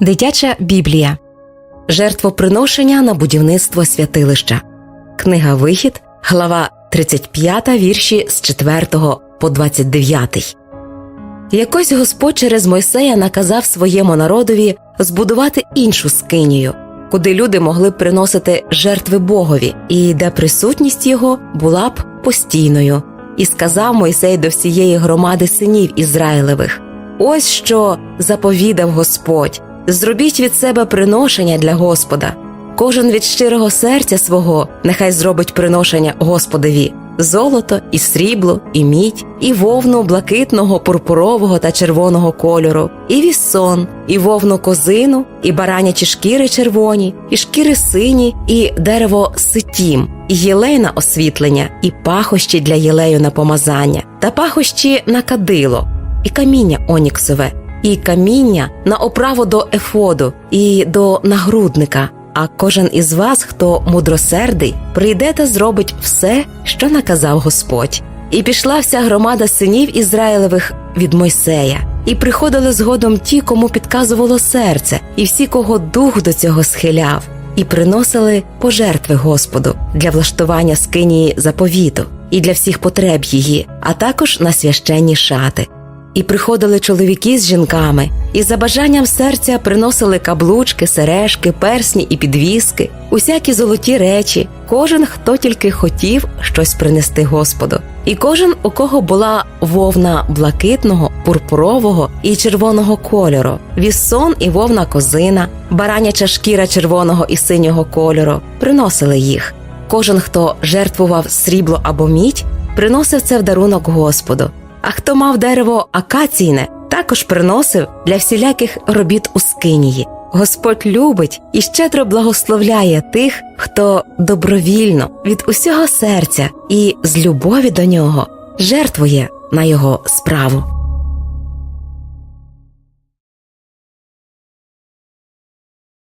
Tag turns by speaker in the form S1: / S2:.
S1: Дитяча Біблія Жертвоприношення на будівництво святилища. Книга Вихід, глава 35, вірші з 4 по 29. Якось Господь через Мойсея наказав своєму народові збудувати іншу скинію, куди люди могли б приносити жертви Богові, і де присутність його була б постійною. І сказав Мойсей до всієї громади синів Ізраїлевих: Ось що заповідав Господь: зробіть від себе приношення для Господа. Кожен від щирого серця свого нехай зробить приношення Господові золото, і срібло, і мідь, і вовну блакитного, пурпурового та червоного кольору, і вісон, і вовну козину, і баранячі шкіри червоні, і шкіри сині, і дерево ситім, і єлей на освітлення, і пахощі для єлею на помазання, та пахощі на кадило, і каміння оніксове, і каміння на оправу до ефоду, і до нагрудника. А кожен із вас, хто мудросердий, прийде та зробить все, що наказав Господь. І пішла вся громада синів Ізраїлевих від Мойсея, і приходили згодом ті, кому підказувало серце, і всі, кого дух до цього схиляв, і приносили пожертви Господу для влаштування скинії заповіту і для всіх потреб її, а також на священні шати. І приходили чоловіки з жінками, і за бажанням серця приносили каблучки, сережки, персні і підвіски, усякі золоті речі, кожен, хто тільки хотів щось принести Господу, і кожен, у кого була вовна блакитного, пурпурового і червоного кольору, вісон і вовна козина, бараняча шкіра червоного і синього кольору, приносили їх. Кожен, хто жертвував срібло або мідь, приносив це в дарунок Господу. А хто мав дерево акаційне, також приносив для всіляких робіт у скинії. Господь любить і щедро благословляє тих, хто добровільно від усього серця і з любові до нього жертвує на його справу.